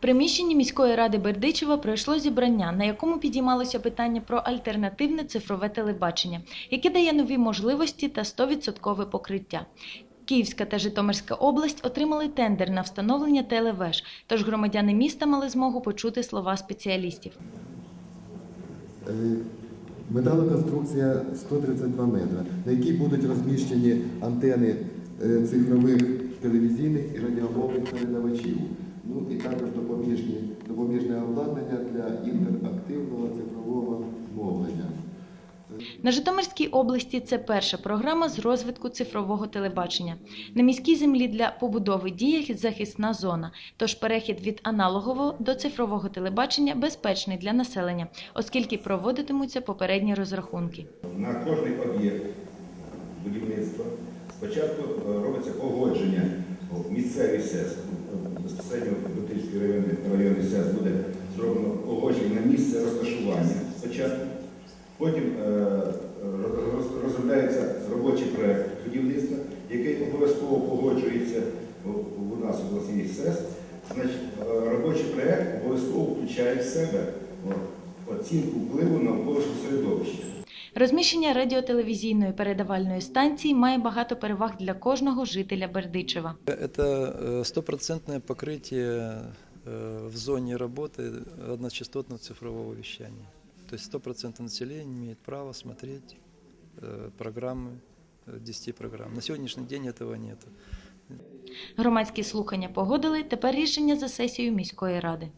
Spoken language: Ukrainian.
приміщенні міської ради Бердичева пройшло зібрання, на якому підіймалося питання про альтернативне цифрове телебачення, яке дає нові можливості та 100% покриття. Київська та Житомирська область отримали тендер на встановлення телевеж, тож громадяни міста мали змогу почути слова спеціалістів. Е, Металоконструкція 132 метри, на якій будуть розміщені антени е, цифрових телевізійних і радіомовних передавачів. Ну і також допоміжні, допоміжне обладнання для інтерактивного цифрового мовлення. На Житомирській області це перша програма з розвитку цифрового телебачення. На міській землі для побудови діє захисна зона, тож перехід від аналогового до цифрового телебачення безпечний для населення, оскільки проводитимуться попередні розрахунки. На кожний об'єкт будівництва спочатку е, робиться погодження в місцевий СЕС. Безпосередньо в Бутирський районний, районний СЕС буде зроблено погодження на місце розташування спочатку. Потім е, розробляється робочий проект будівництва, який обов'язково погоджується у- у нас в обласній СЕС. Значить, е, робочий проект обов'язково включає в себе оцінку впливу на навколишнє середовище. Розміщення радіотелевізійної передавальної станції має багато переваг для кожного жителя Бердичева. Это э, стопроцентное покрытие э, в зоне работы одночастотного цифрового вещания. То есть 100% населения имеет право смотреть э, программы, э, 10 программ. На сегодняшний день этого нет. Громадські слухання погодили. Тепер рішення за сесією міської ради.